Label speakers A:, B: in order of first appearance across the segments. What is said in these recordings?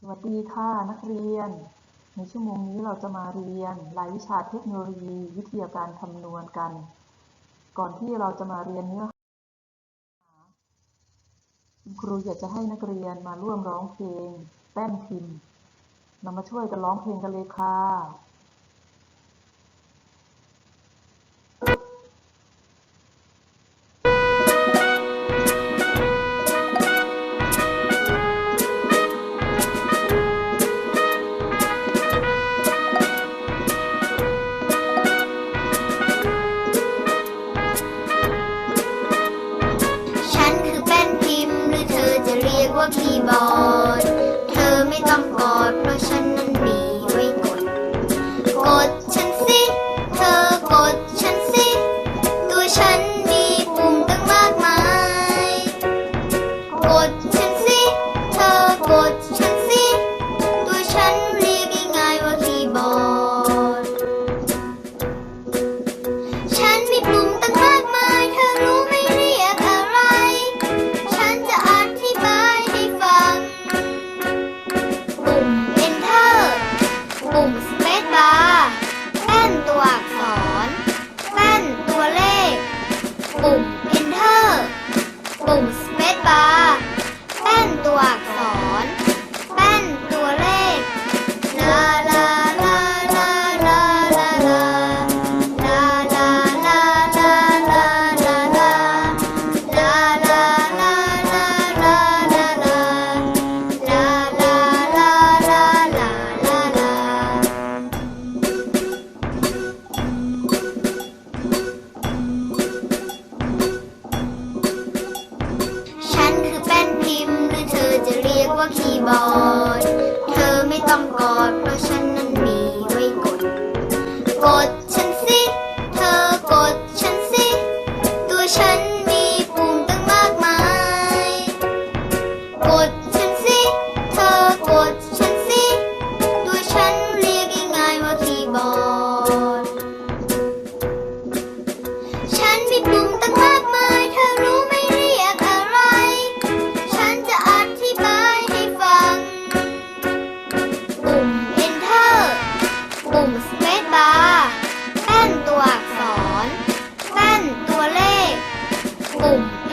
A: สวัสดีค่ะนักเรียน ในชั่วโมงนี้เราจะมาเรียนรายวิชาเทคโนโลยีวิทยาการคำนวณกัน ก่อนที่เราจะมาเรียนเนื้อหาคุณครูอยากจะให้นักเรียนมาร่วมร้องเพลงแป้นพิมพ์เรามาช่วยกันร้องเพลงกันเลยค่ะ
B: 一包 bóng Amen.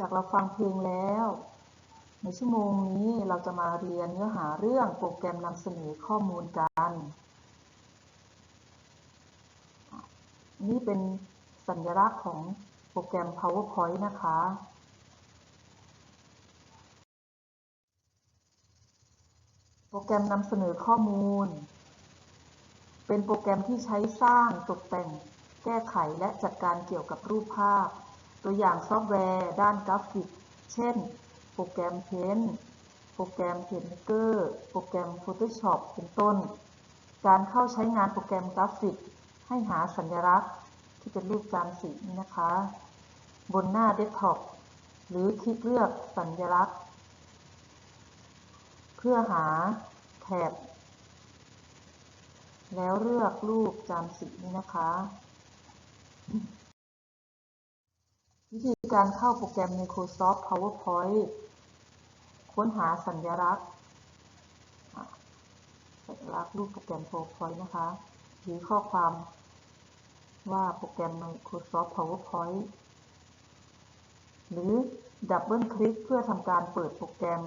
B: จากเราฟังเพล
A: งแล้ว ในชั่วโมงนี้เราจะมาเรียนเนื้อหาเรื่องโปรแกรมนำเสนอข้อมูลกัน นี่เป็นสัญลักษณ์ของโปรแกรม PowerPoint นะคะ โปรแกรมนำเสนอข้อมูล เป็นโปรแกรมที่ใช้สร้างตกแต่ง แก้ไขและจัดการเกี่ยวกับรูปภาพ ตัวอย่างซอฟต์แวร์ด้านกราฟิก เช่น โปรแกรม Paint โปรแกรม Painter โปรแกรม Photoshop เป็นต้น การเข้าใช้งานโปรแกรมกราฟิก ให้หาสัญลักษณ์ที่เป็นรูปจานสีนะคะ บนหน้าเดสก์ท็อปหรือคลิกเลือกสัญลักษณ์ เพื่อหาแถบ แล้วเลือกรูปจานสีนี้นะคะ วิธีการเข้าโปรแกรม Microsoft PowerPoint ค้นหาสัญลักษณ์ สัญลักษณ์รูปโปรแกรม PowerPoint นะคะ หรือข้อความว่าโปรแกรม Microsoft PowerPoint หรือดับเบิลคลิกเพื่อทำการเปิดโปรแกรม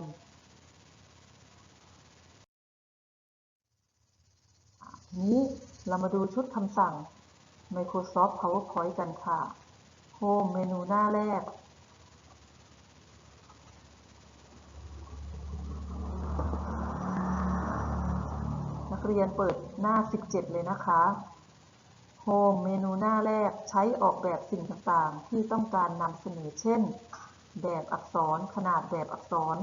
A: นี้เรามาดูชุดคำสั่ง Microsoft PowerPoint กันค่ะ Home เมนูหน้าแรก นักเรียนเปิดหน้า 17 เลยนะคะ Home เมนูหน้าแรกใช้ออกแบบสิ่งต่างๆ ที่ต้องการนำเสนอเช่น แบบอักษรขนาดแบบอักษร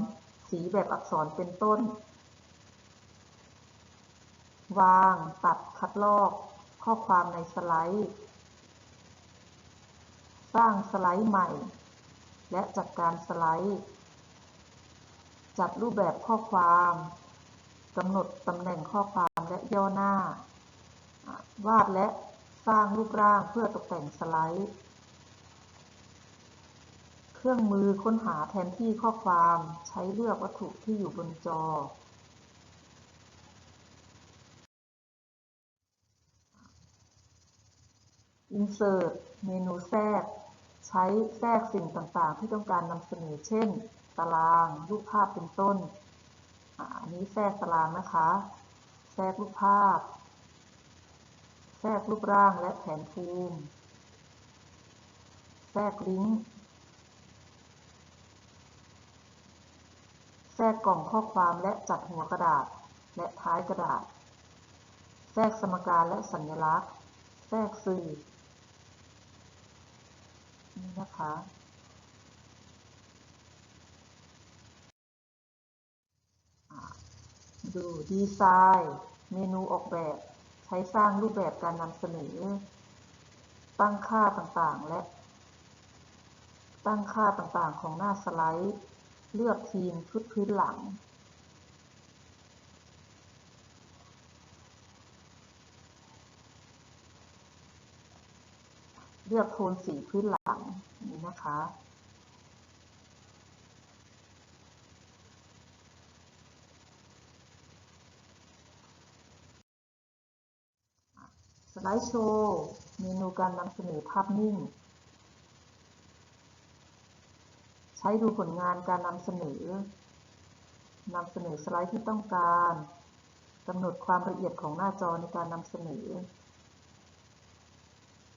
A: สีแบบอักษรเป็นต้น วาง ตัดคัดลอก ข้อความในสไลด์ สร้างสไลด์ใหม่ และจัดการสไลด์ จัดรูปแบบข้อความกำหนดตำแหน่งข้อความและย่อหน้า วาดและสร้างรูปร่างเพื่อตกแต่งสไลด์ เครื่องมือค้นหาแทนที่ข้อความใช้เลือกวัตถุที่อยู่บนจอ Insert เมนูแทรก ใช้แทรกสิ่งต่างๆ ที่ต้องการนำเสนอ เช่น ตาราง รูปภาพเป็นต้น อันนี้แทรกตารางนะคะ แทรกรูปภาพ แทรกรูปร่างและแผนภูมิ แทรกลิงก์ แทรกกล่องข้อความและจัดหัวกระดาษ และท้ายกระดาษ แทรกสมการและสัญลักษณ์ แทรกสื่อ นี่นะคะดูดีไซน์เมนูออกแบบ ใช้สร้างรูปแบบการนำเสนอ ตั้งค่าต่างๆ และ ตั้งค่าต่างๆของหน้าสไลด์ เลือกทีมชุดพื้นหลัง เลือกโทนสีพื้นหลังนี้นะคะ สไลด์โชว์เมนูการนำเสนอภาพนิ่ง ใช้ดูผลงานการนำเสนอนำเสนอสไลด์ที่ต้องการกำหนดความละเอียดของหน้าจอในการนำเสนอ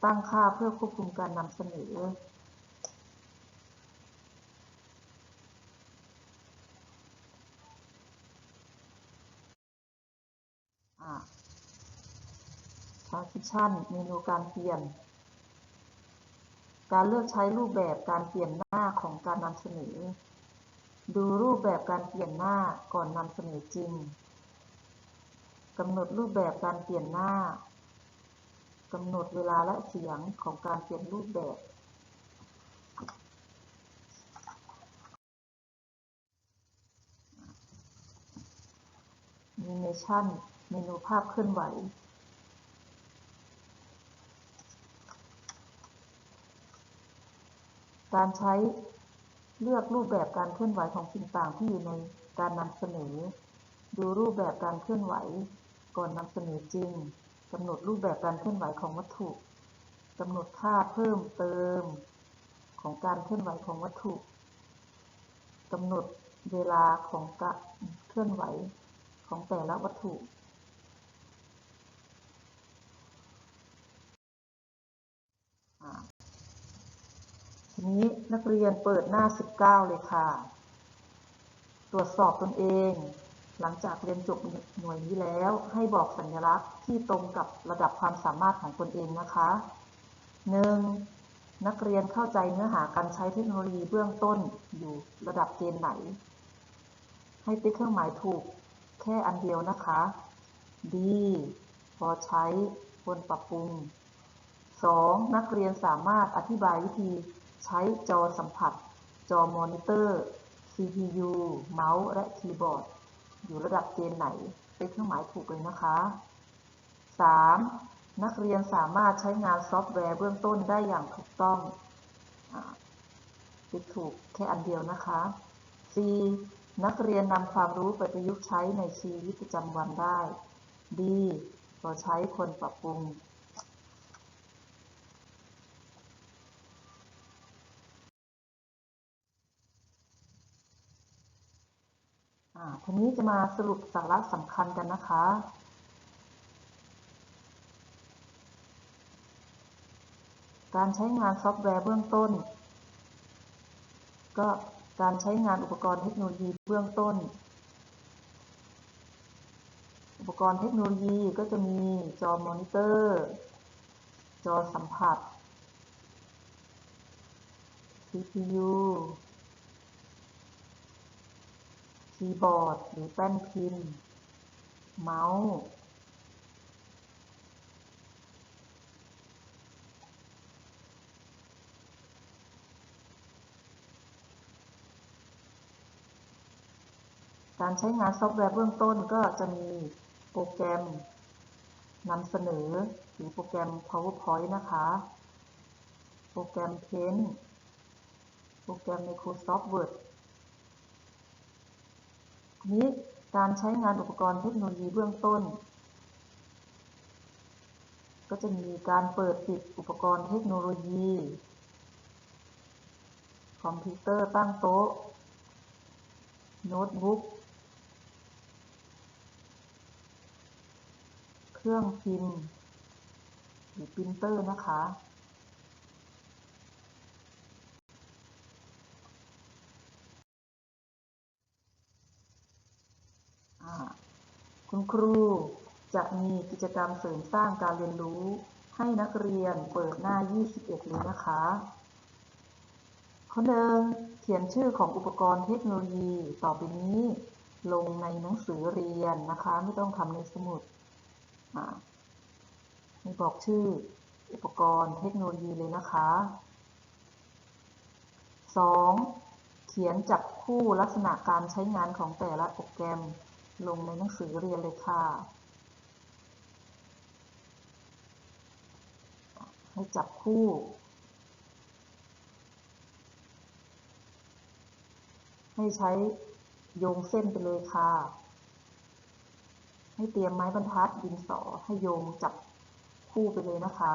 A: ตั้งค่าเพื่อควบคุมการนำเสนอ Transition เมนูการเปลี่ยน การเลือกใช้รูปแบบการเปลี่ยนหน้าของการนำเสนอ ดูรูปแบบการเปลี่ยนหน้าก่อนนำเสนอจริงกำหนดรูปแบบการเปลี่ยนหน้า กำหนดเวลาและเสียงของการเปลี่ยนรูปแบบ Animation เมนูภาพเคลื่อนไหว การใช้เลือกรูปแบบการเคลื่อนไหวของสิ่งต่างที่อยู่ในการนำเสนอ ดูรูปแบบการเคลื่อนไหวก่อนนำเสนอจริง กำหนดรูปแบบการเคลื่อนไหวของวัตถุกำหนดค่าเพิ่มเติมของการเคลื่อนไหวของวัตถุกำหนดเวลาของการเคลื่อนไหวของแต่ละวัตถุทีนี้นักเรียนเปิดหน้า 19 เลยค่ะ ตรวจสอบตนเอง หลังจากเรียนจบหน่วยนี้แล้ว ให้บอกสัญลักษณ์ที่ตรงกับระดับความสามารถของตนเองนะคะ 1. นักเรียนเข้าใจเนื้อหาการใช้เทคโนโลยีเบื้องต้นอยู่ระดับเกณฑ์ไหน ให้ติ๊กเครื่องหมายถูกแค่อันเดียวนะคะดีพอใช้ควรปรับปรุง 2. นักเรียนสามารถอธิบายวิธีใช้จอสัมผัส จอมอนิเตอร์ CPU เมาส์ และคีย์บอร์ด อยู่ระดับเกณฑ์ไหน เป็นเครื่องหมายถูกเลยนะคะ 3. นักเรียนสามารถใช้งานซอฟต์แวร์เบื้องต้นได้อย่างถูกต้องติ๊กถูกแค่อันเดียวนะคะ 4. นักเรียนนำความรู้ไปประยุกต์ใช้ในชีวิตประจำวันได้ดีพอใช้คนปรับปรุง ทีนี้จะมาสรุปสาระสำคัญกันนะคะ การใช้งานซอฟต์แวร์เบื้องต้น ก็การใช้งานอุปกรณ์เทคโนโลยีเบื้องต้น อุปกรณ์เทคโนโลยีก็จะมีจอมอนิเตอร์ จอสัมผัส CPU คีย์บอร์ด หรือแป้นพิมพ์ เมาส์การใช้งานซอฟต์แวร์เบื้องต้นก็จะมีโปรแกรมนำเสนอหรือโปรแกรม PowerPoint นะคะ โปรแกรม Paint โปรแกรม Microsoft Word นี้การใช้งานอุปกรณ์เทคโนโลยีเบื้องต้น ก็จะมีการเปิดปิดอุปกรณ์เทคโนโลยี คอมพิวเตอร์ตั้งโต๊ะ โน้ตบุ๊ก เครื่องพิมพ์หรือปรินเตอร์นะคะ คุณครูจะมีกิจกรรมเสริมสร้างการเรียนรู้ ให้นักเรียนเปิดหน้า 21 เลยนะคะ ข้อหนึ่งเขียนชื่อของอุปกรณ์เทคโนโลยี ต่อไปนี้ ลงในหนังสือเรียนนะคะ ไม่ต้องทำในสมุดอ่าให้บอกชื่ออุปกรณ์เทคโนโลยีเลยนะคะ 2. เขียนจับคู่ลักษณะการใช้งานของแต่ละโปรแกรม ลงในหนังสือเรียนเลยค่ะ ให้จับคู่ให้ใช้โยงเส้นไปเลยค่ะ ให้เตรียมไม้บรรทัดดินสอให้โยงจับคู่ไปเลยนะคะ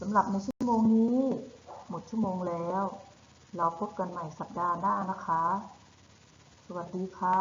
A: สำหรับในชั่วโมงนี้ หมดชั่วโมงแล้ว เราพบกันใหม่สัปดาห์หน้านะคะ สวัสดีค่ะ